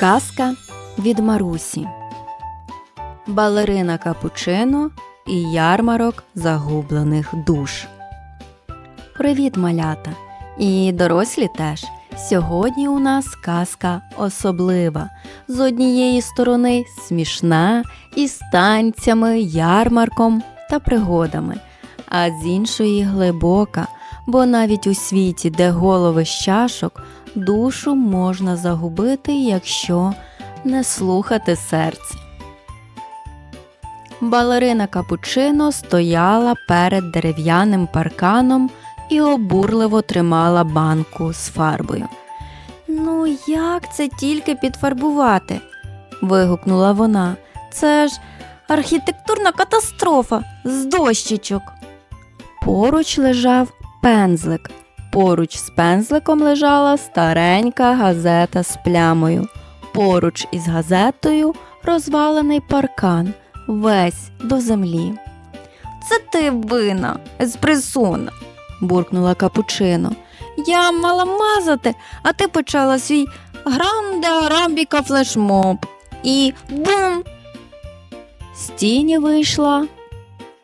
Казка від Марусі. Балерина Капучино і ярмарок загублених душ. Привіт, малята! І дорослі теж. Сьогодні у нас казка особлива. З однієї сторони смішна, із танцями, ярмарком та пригодами, а з іншої глибока, бо навіть у світі, де голови з чашок, душу можна загубити, якщо не слухати серце. Балерина Капучино стояла перед дерев'яним парканом і обурливо тримала банку з фарбою. Ну, як це тільки підфарбувати? вигукнула вона. Це ж архітектурна катастрофа з дощечок. Поруч лежав пензлик. Поруч з пензликом лежала старенька газета з плямою. Поруч із газетою розвалений паркан, весь до землі. Це ти вина, еспресона, буркнула капучино. Я мала мазати, а ти почала свій гранде арамбіка флешмоб. І бум! З тіні вийшла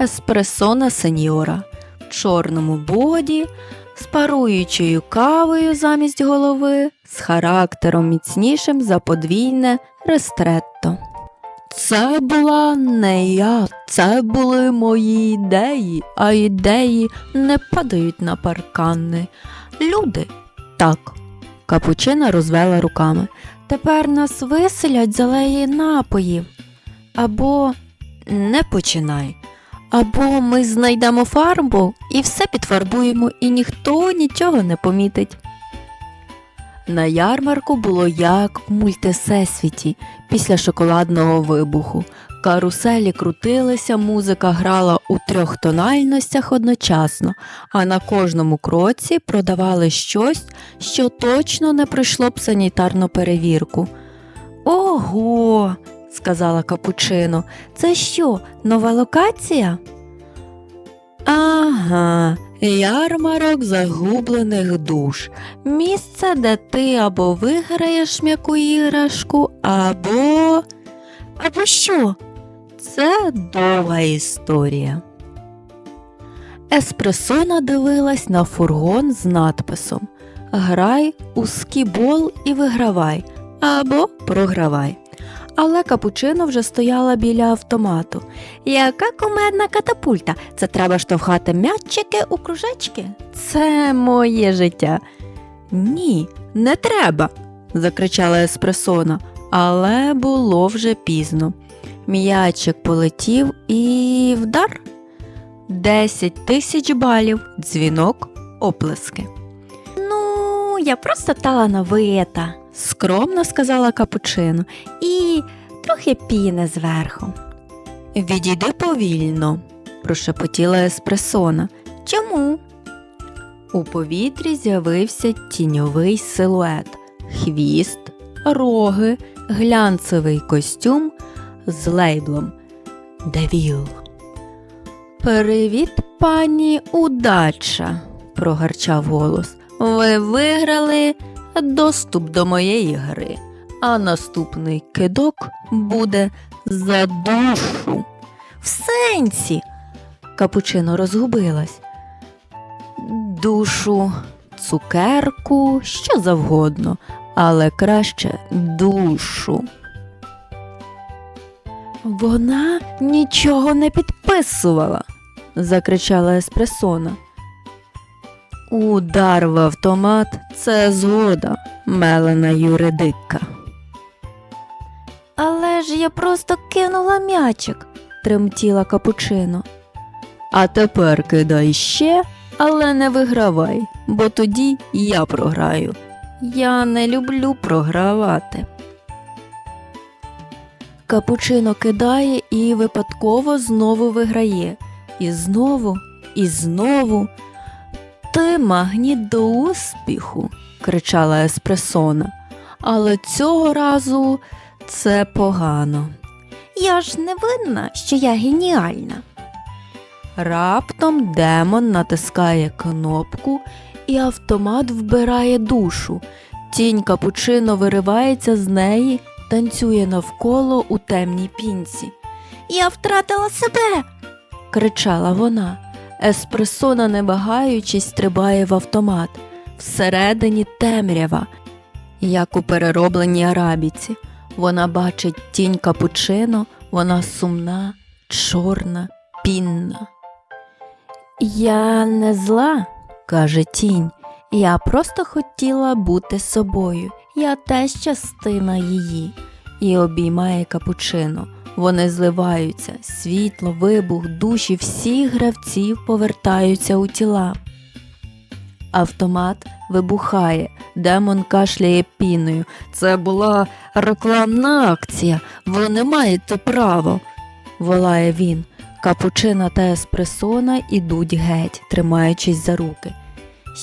еспресона сеньора чорному боді, з паруючою кавою замість голови, з характером міцнішим за подвійне рестретто. Це була не я, це були мої ідеї, а ідеї не падають на паркани. Люди так. Капучина розвела руками. Тепер нас виселять з алеї напоїв. Або не починай. Або ми знайдемо фарбу і все підфарбуємо, і ніхто нічого не помітить. На ярмарку було як в мультисесвіті після шоколадного вибуху. Каруселі крутилися, музика грала у трьох тональностях одночасно, а на кожному кроці продавали щось, що точно не пройшло б санітарну перевірку. Ого, сказала Капучино, це що, нова локація? Ага, ярмарок загублених душ. Місце, де ти або виграєш м'яку іграшку, або. Або що? Це довга історія. Еспресона дивилась на фургон з надписом Грай у скібол і вигравай або програвай. Але капучино вже стояла біля автомату. Яка кумедна катапульта? Це треба штовхати м'ячики у кружечки? Це моє життя. Ні, не треба, закричала еспресона, але було вже пізно. М'ячик полетів і вдар. Десять тисяч балів, дзвінок, оплески. Ну, я просто талановита, скромно сказала капучино, і трохи піни зверху. Відійди повільно, прошепотіла еспресона. Чому? У повітрі з'явився тіньовий силует, хвіст, роги, глянцевий костюм з лейблом Девіл. Привіт, пані удача, прогарчав голос. Ви виграли доступ до моєї гри, а наступний кидок буде за душу. В сенсі. Капучино розгубилась. Душу, цукерку, що завгодно, але краще душу. Вона нічого не підписувала, закричала еспресона. Удар в автомат це згода, мелена юридика. Але ж я просто кинула м'ячик, тремтіла капучино. А тепер кидай ще, але не вигравай, бо тоді я програю. Я не люблю програвати. Капучино кидає і випадково знову виграє. І знову, і знову. Ти магніт до успіху, кричала еспресона. Але цього разу це погано. Я ж не винна, що я геніальна. Раптом демон натискає кнопку, і автомат вбирає душу. Тінь капучино виривається з неї, танцює навколо у темній пінці. Я втратила себе. кричала вона. Еспресона, не вагаючись, стрибає в автомат. Всередині темрява, як у переробленій арабіці. Вона бачить тінь капучино, вона сумна, чорна, пінна. Я не зла, каже тінь. Я просто хотіла бути собою. Я теж частина її. І обіймає капучино. Вони зливаються, світло, вибух, душі всіх гравців повертаються у тіла. Автомат вибухає, демон кашляє піною. Це була рекламна акція. Ви не маєте права, волає він. Капучина та еспресона ідуть геть, тримаючись за руки.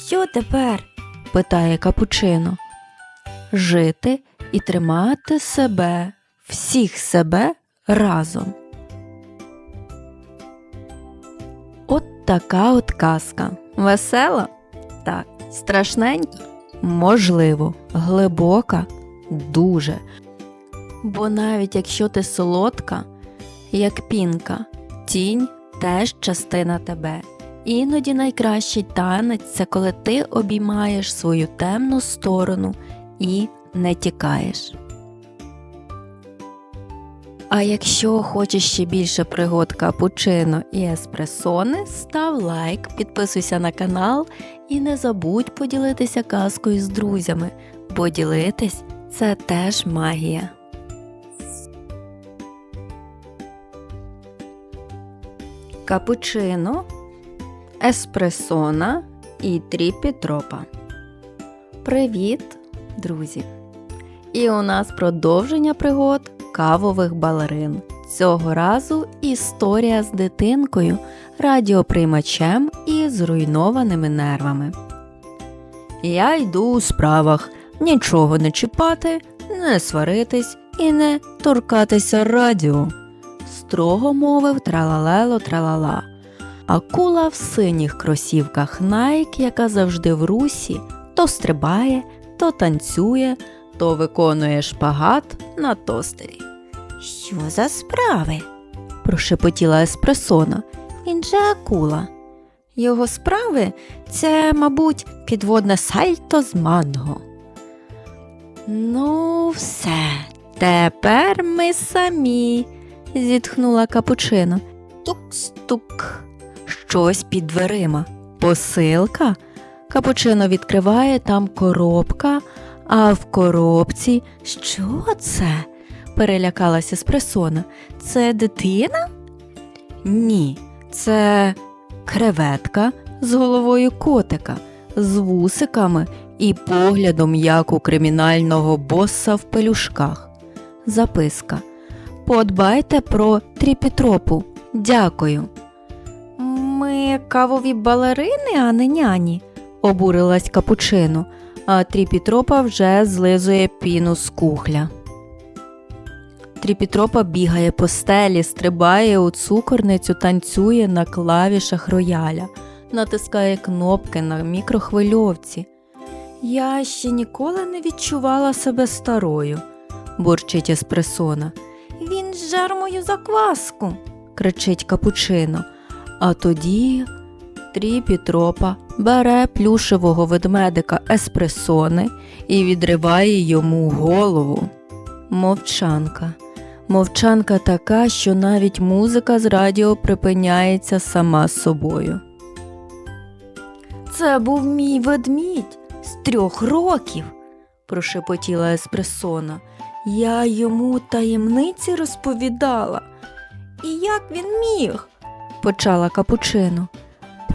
Що тепер? питає капучино. Жити і тримати себе, всіх себе разом. От така от казка. Весела? Так. Страшненька? Можливо, глибока дуже. Бо навіть якщо ти солодка, як пінка, тінь теж частина тебе. Іноді найкращий танець це коли ти обіймаєш свою темну сторону і не тікаєш. А якщо хочеш ще більше пригод капучино і еспресони, став лайк, підписуйся на канал і не забудь поділитися казкою з друзями, бо ділитись це теж магія. Капучино, еспресона і тріпітропа. Привіт, друзі! І у нас продовження пригод кавових балерин. Цього разу історія з дитинкою, радіоприймачем і зруйнованими нервами. Я йду у справах нічого не чіпати, не сваритись і не торкатися радіо. Строго мовив тралалело тралала. Акула в синіх кросівках Nike, яка завжди в русі, то стрибає, то танцює, то виконує шпагат на тостері. Що за справи? прошепотіла еспресона. Він же акула. Його справи це, мабуть, підводне сальто з манго. Ну, все, тепер ми самі, зітхнула капучино. Тук-стук. Щось під дверима. Посилка. Капучино відкриває там коробка, а в коробці що це? перелякалася Спресона. Це дитина? Ні, це креветка з головою котика, з вусиками і поглядом, як у кримінального боса в пелюшках. Записка. Подбайте про тріпітропу. Дякую. Ми кавові балерини, а не няні, обурилась капучино, тріпітропа вже злизує піну з кухля. Тріпітропа бігає по стелі, стрибає у цукорницю, танцює на клавішах рояля, натискає кнопки на мікрохвильовці. Я ще ніколи не відчувала себе старою, бурчить еспресона. Він жар мою закваску, кричить капучино. А тоді Тріпітропа бере плюшевого ведмедика еспресони і відриває йому голову. Мовчанка. Мовчанка така, що навіть музика з радіо припиняється сама собою. Це був мій ведмідь з трьох років, прошепотіла еспресона. Я йому таємниці розповідала. І як він міг? почала капучино.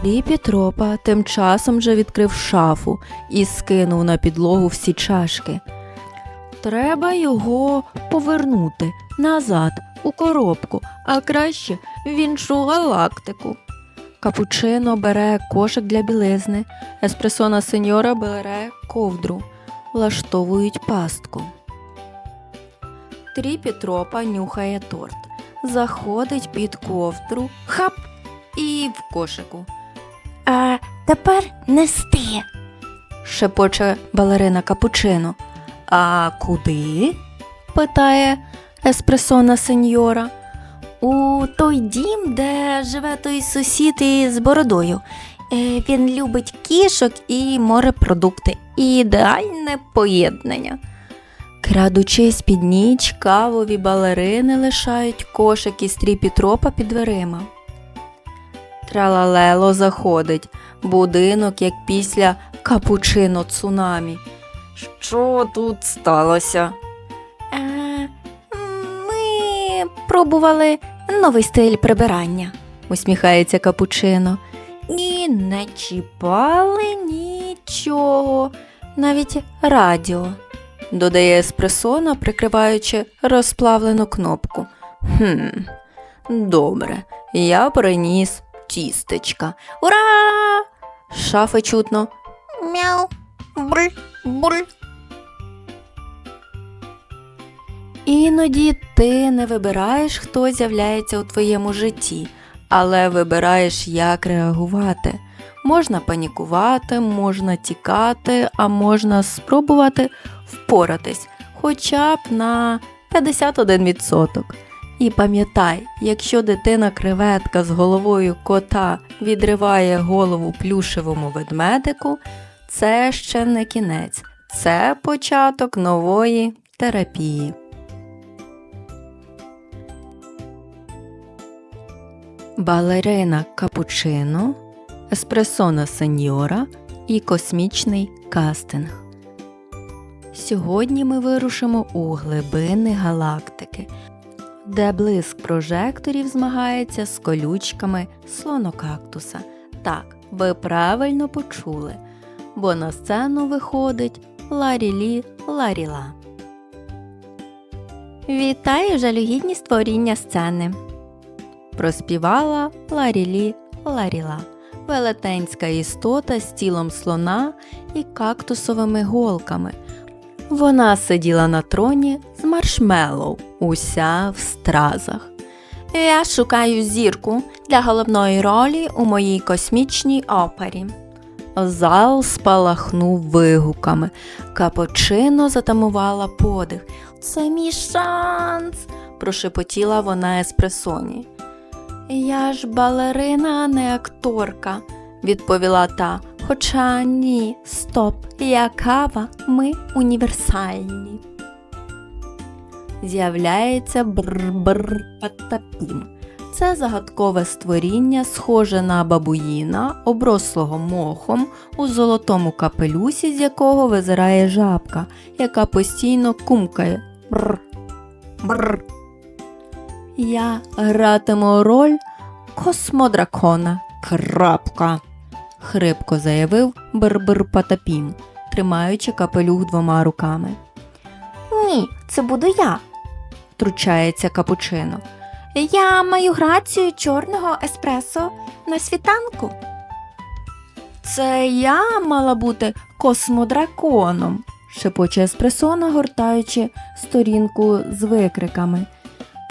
Тріпітропа тим часом вже відкрив шафу і скинув на підлогу всі чашки. Треба його повернути назад у коробку, а краще в іншу галактику. Капучино бере кошик для білизни, еспресона сеньора бере ковдру, влаштовують пастку. Тріпітропа нюхає торт, заходить під ковдру, хап і в кошику. А тепер нести. шепоче балерина капучино. А куди? питає еспресона сеньора. У той дім, де живе той сусід із бородою. Е, Він любить кішок і морепродукти. Ідеальне поєднання. Крадучись під ніч, кавові балерини лишають кошик із тріпітропа під дверима. Тралалело заходить, будинок, як після капучино цунамі. Що тут сталося? Е, ми пробували новий стиль прибирання, усміхається капучино. І не чіпали нічого, навіть радіо, додає еспресона, прикриваючи розплавлену кнопку. Хм, добре, я приніс тістечка. Ура! Шафи чутно. Мяу, буль, буль. Іноді ти не вибираєш, хто з'являється у твоєму житті, але вибираєш, як реагувати. Можна панікувати, можна тікати, а можна спробувати впоратись хоча б на 51%. І пам'ятай, якщо дитина креветка з головою кота відриває голову плюшевому ведмедику, це ще не кінець, це початок нової терапії. Балерина капучино, еспресона сеньора і космічний кастинг. Сьогодні ми вирушимо у глибини галактики, де блиск прожекторів змагається з колючками слонокактуса. Так, ви правильно почули, бо на сцену виходить Ларілі Ларіла. Вітаю жалюгідні створіння сцени. Проспівала Ларілі Ларіла, велетенська істота з тілом слона і кактусовими голками. Вона сиділа на троні маршмеллоу, уся в стразах. Я шукаю зірку для головної ролі у моїй космічній опері. Зал спалахнув вигуками. Капочино затамувала подих. Це мій шанс, прошепотіла вона еспресоні. Я ж балерина, а не акторка, відповіла та. Хоча ні, стоп, я кава, ми універсальні. З'являється бр-бр патапім. Це загадкове створіння, схоже на бабуїна, оброслого мохом, у золотому капелюсі, з якого визирає жабка, яка постійно кумкає. Бр. Бр. Я гратиму роль космодракона. Крапка. хрипко заявив Бербер Патапім, тримаючи капелюх двома руками. Ні, це буду я, втручається капучино. Я маю грацію чорного еспресо на світанку. Це я мала бути космодраконом, шепоче еспресона, гортаючи сторінку з викриками.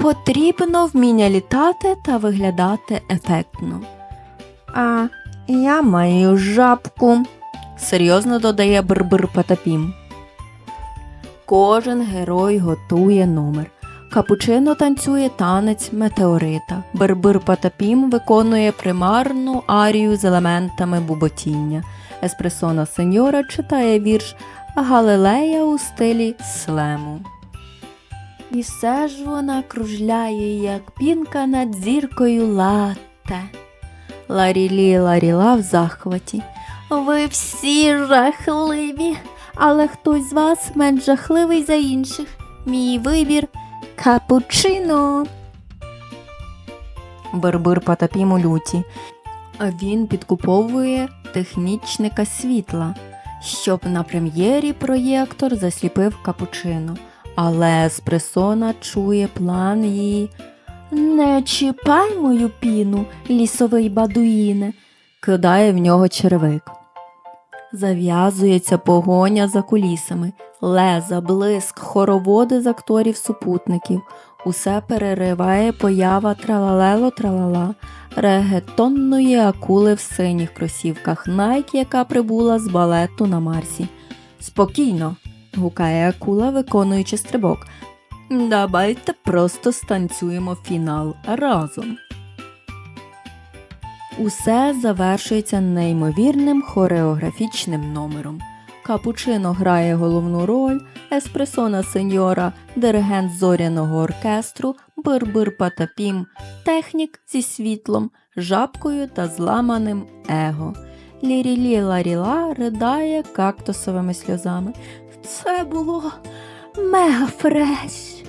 Потрібно вміння літати та виглядати ефектно. А я маю жабку, серйозно додає Бербер Патапім. Кожен герой готує номер. Капучино танцює танець метеорита. Бербир Патапім виконує примарну арію з елементами буботіння. Еспресона Сеньора читає вірш Галилея у стилі слему. І все ж вона кружляє, як пінка над зіркою латте. Ларілі Ларіла в захваті. Ви всі жахливі, але хтось з вас менш жахливий за інших. Мій вибір капучино. Бербир Патапім у люті. Він підкуповує технічника світла, щоб на прем'єрі проєктор засліпив капучино. Але еспресона чує план її. Не чіпай мою піну, лісовий бадуїне, кидає в нього черевик. Зав'язується погоня за кулісами, леза, блиск, хороводи з акторів супутників. Усе перериває поява тралалело тралала регетонної акули в синіх кросівках Найк, яка прибула з балету на Марсі. Спокійно, гукає акула, виконуючи стрибок. Давайте просто станцюємо фінал разом. Усе завершується неймовірним хореографічним номером. Капучино грає головну роль, еспресона сеньора, диригент зоряного оркестру, бир-бир патапім, технік зі світлом, жабкою та зламаним его. Лірілі ларіла ридає кактусовими сльозами. Це було мега фреш.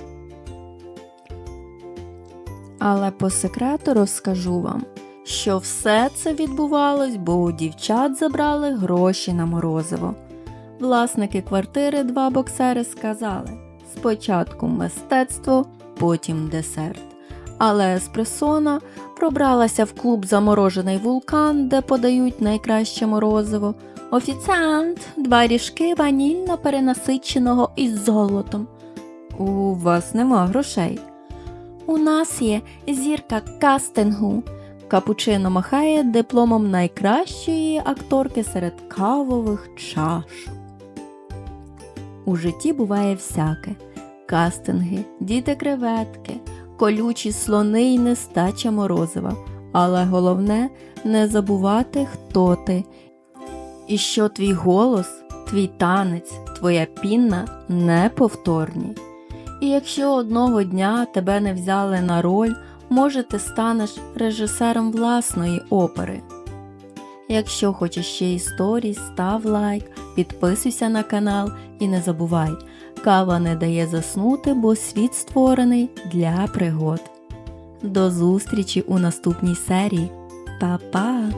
Але по секрету розкажу вам, що все це відбувалось, бо у дівчат забрали гроші на морозиво. Власники квартири два боксери сказали спочатку мистецтво, потім десерт. Але еспресона пробралася в клуб Заморожений вулкан, де подають найкраще морозиво. Офіціант, два ріжки ванільно перенасиченого із золотом. У вас нема грошей. У нас є зірка кастингу. Капучино махає дипломом найкращої акторки серед кавових чаш. У житті буває всяке: кастинги, діти креветки, колючі слони й нестача морозива. Але головне не забувати, хто ти, і що твій голос, твій танець, твоя пінна неповторні. І якщо одного дня тебе не взяли на роль, може ти станеш режисером власної опери. Якщо хочеш ще історій, став лайк, підписуйся на канал і не забувай, кава не дає заснути, бо світ створений для пригод. До зустрічі у наступній серії. Па-па!